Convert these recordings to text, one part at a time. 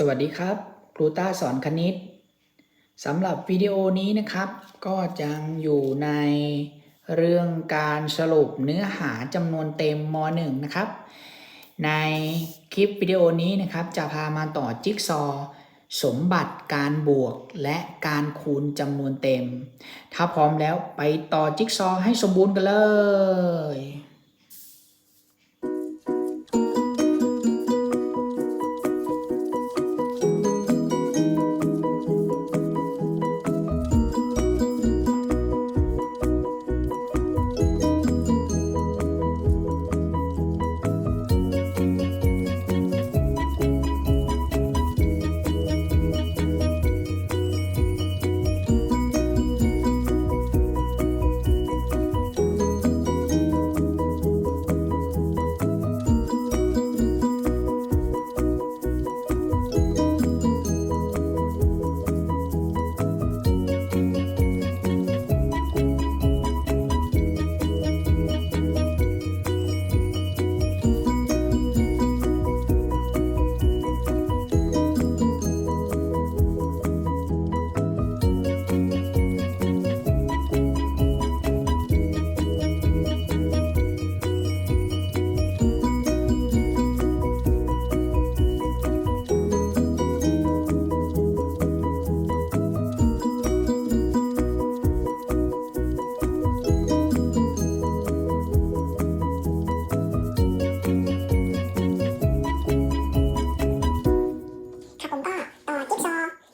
สวัสดีครับครูต้าสอนคณิตสำหรับวิดีโอนี้นะครับ ก็ยังอยู่ในเรื่องการสรุปเนื้อหาจำนวนเต็มม .1 นะครับ ในคลิปวิดีโอนี้นะครับ จะพามาต่อจิ๊กซอ สมบัติการบวกและการคูณจำนวนเต็ม ถ้าพร้อมแล้วไปต่อจิ๊กซอให้สมบูรณ์กันเลย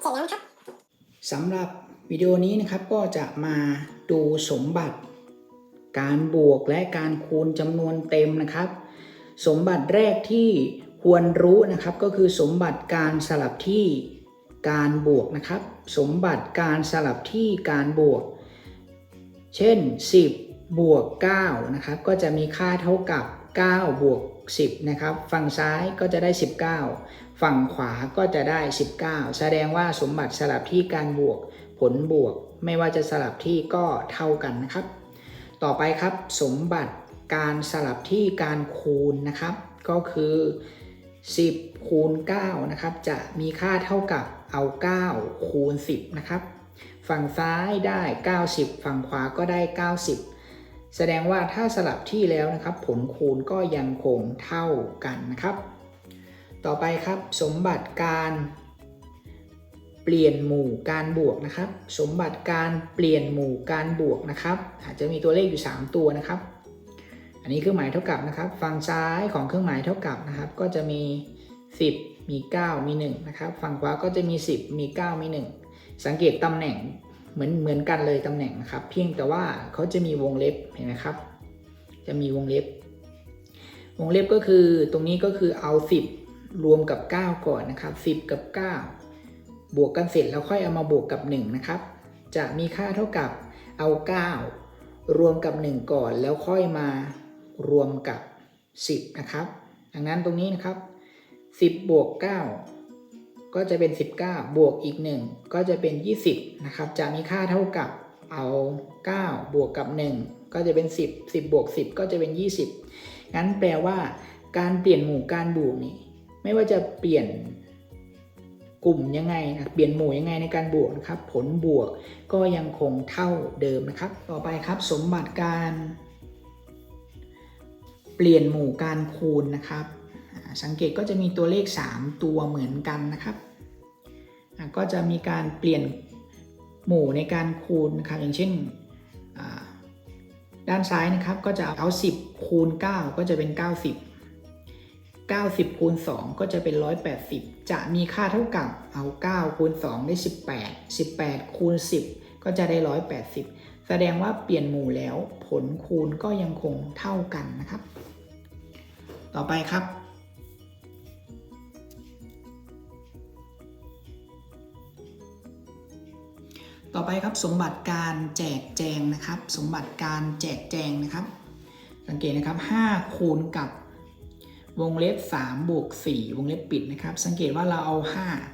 เสร็จแล้วครับสำหรับวิดีโอนี้นะครับก็จะมาดูสมบัติ การบวกและการคูณจำนวนเต็มนะครับ สมบัติแรกที่ควรรู้นะครับก็คือสมบัติการสลับที่การบวกนะครับ สมบัติการสลับที่การบวก เช่น 10 บวก9นะครับก็จะมีค่าเท่ากับ 9 บวก 10 นะครับ ฝั่งซ้ายก็จะได้ 19 ฝั่งขวาก็จะได้ 19 แสดงว่าสมบัติสลับที่การบวก ผลบวก ไม่ว่าจะสลับที่ก็เท่ากันนะครับ ต่อไปครับสมบัติการสลับที่การคูณนะครับ ก็คือ 10 คูณ 9 นะครับ จะมีค่าเท่ากับเอา 9 คูณ 10 นะครับ ฝั่งซ้ายได้ 90 ฝั่งขวาก็ได้ 90 แสดงว่าถ้าสลับที่แล้วนะครับ ผลคูณก็ยังคงเท่ากันนะครับ ต่อไปครับสมบัติการเปลี่ยนหมู่การบวกนะครับ สมบัติการเปลี่ยนหมู่การบวกนะครับ อาจจะมีตัวเลขอยู่ 3 ตัวนะครับ อันนี้เครื่องหมายเท่ากับนะครับ ฝั่งซ้ายของเครื่องหมายเท่ากับนะครับ ก็จะมี 10 มี 9 มี1นะครับ ฝั่งขวาก็จะมี 10 มี 9 มี 1 สังเกตตำแหน่ง เหมือนเหมือนกันเลยตำแหน่งนะครับ เพียงแต่ว่าเขาจะมีวงเล็บเห็นไหมครับ จะมีวงเล็บ วงเล็บก็คือตรงนี้ก็คือเอา 10 รวมกับ 9 ก่อนนะครับ 10 กับ 9 บวกกันเสร็จแล้วค่อยเอามาบวกกับ 1 นะครับ จะมีค่าเท่ากับเอา 9 รวมกับ 1 ก่อน แล้วค่อยมารวมกับ 10 นะครับ ดังนั้นตรงนี้นะครับ 10 บวก 9 ก็จะเป็น 19 บวกอีก 1 ก็จะเป็น 20 นะครับ จะมีค่าเท่ากับเอา 9 บวกกับ 1 ก็จะเป็น 10 10 บวก 10 ก็จะเป็น 20 งั้นแปลว่า การเปลี่ยนหมู่การบวกนี่ไม่ว่าจะเปลี่ยนกลุ่มยังไงนะเปลี่ยนหมู่ยังไงในการบวกนะครับ ผลบวกก็ยังคงเท่าเดิมนะครับ ต่อไปครับสมบัติการ เปลี่ยนหมู่การคูณนะครับ สังเกตก็จะมีตัวเลข 3 ตัวเหมือนกันนะครับ ก็จะมีการเปลี่ยนหมู่ในการคูณนะครับ อย่างเช่นด้านซ้ายนะครับก็จะเอา 10 คูณ 9 ก็จะเป็น 90 90คูณ2ก็จะเป็น 180 จะมีค่าเท่ากับเอา9คูณ2ได้ 18 18คูณ10 ก็จะได้ 180 แสดงว่าเปลี่ยนหมู่แล้วผลคูณก็ยังคงเท่ากันนะครับ ต่อไปครับ อไปครับสมบัติการแจกแจงนะครับ สมบัติการแจกแจงนะครับ สังเกตนะครับ5คูณกับวงเล็บ3บวก4วงเล็บปิดนะครับ สังเกตว่าเราเอา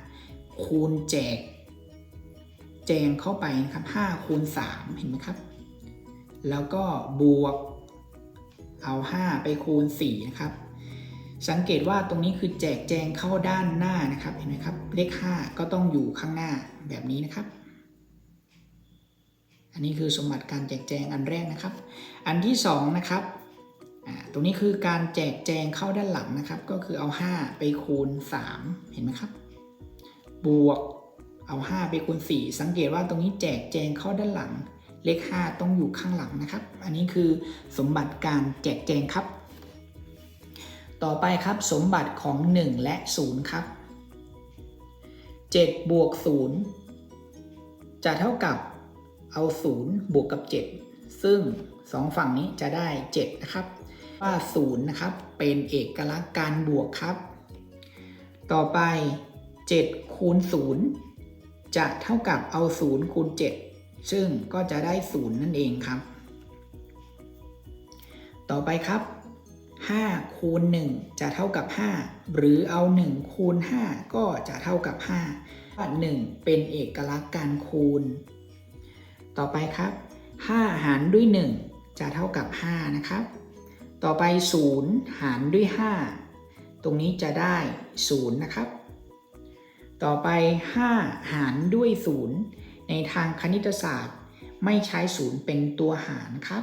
5 คูณแจก แจงเข้าไปนะครับ5คูณ3เห็นไหมครับ แล้วก็บวกเอา 5 ไปคูณ4นะครับ สังเกตว่าตรงนี้คือแจกแจงเข้าด้านหน้านะครับ เห็นไหมครับ เลข 5 ก็ต้องอยู่ข้างหน้าแบบนี้นะครับ อันนี้คือสมบัติการแจกแจงอันแรกนะครับ อันที่สองนะครับตรงนี้คือการแจกแจงเข้าด้านหลังนะครับ ก็คือเอา 5 ไปคูณ 3 เห็นไหมครับ บวกเอา 5 ไปคูณ 4 สังเกตว่าตรงนี้แจกแจงเข้าด้านหลัง เลข 5 ต้องอยู่ข้างหลังนะครับ อันนี้คือสมบัติการแจกแจงครับ ต่อไปครับสมบัติของ 1 และ 0 ครับ7บวก0จะเท่ากับ เอา 0 บวกกับ 7 ซึ่ง 2 ฝั่งนี้จะได้ 7 นะครับ ว่า 0 นะครับ เป็นเอกลักษณ์การบวกครับ ต่อไป 7 คูณ 0 จะเท่ากับเอา 0 คูณ 7 ซึ่งก็จะได้ 0 นั่นเองครับ ต่อไปครับ 5 คูณ 1 จะเท่ากับ 5 หรือเอา 1 คูณ 5 ก็จะเท่ากับ5ว่า1เป็นเอกลักษณ์การคูณ ต่อไปครับ 5 หารด้วย 1 จะเท่ากับ 5 นะครับ ต่อไป 0 หารด้วย 5 ตรงนี้จะได้ 0 นะครับ ต่อไป 5 หารด้วย 0 ในทางคณิตศาสตร์ ไม่ใช้ 0 เป็นตัวหารครับ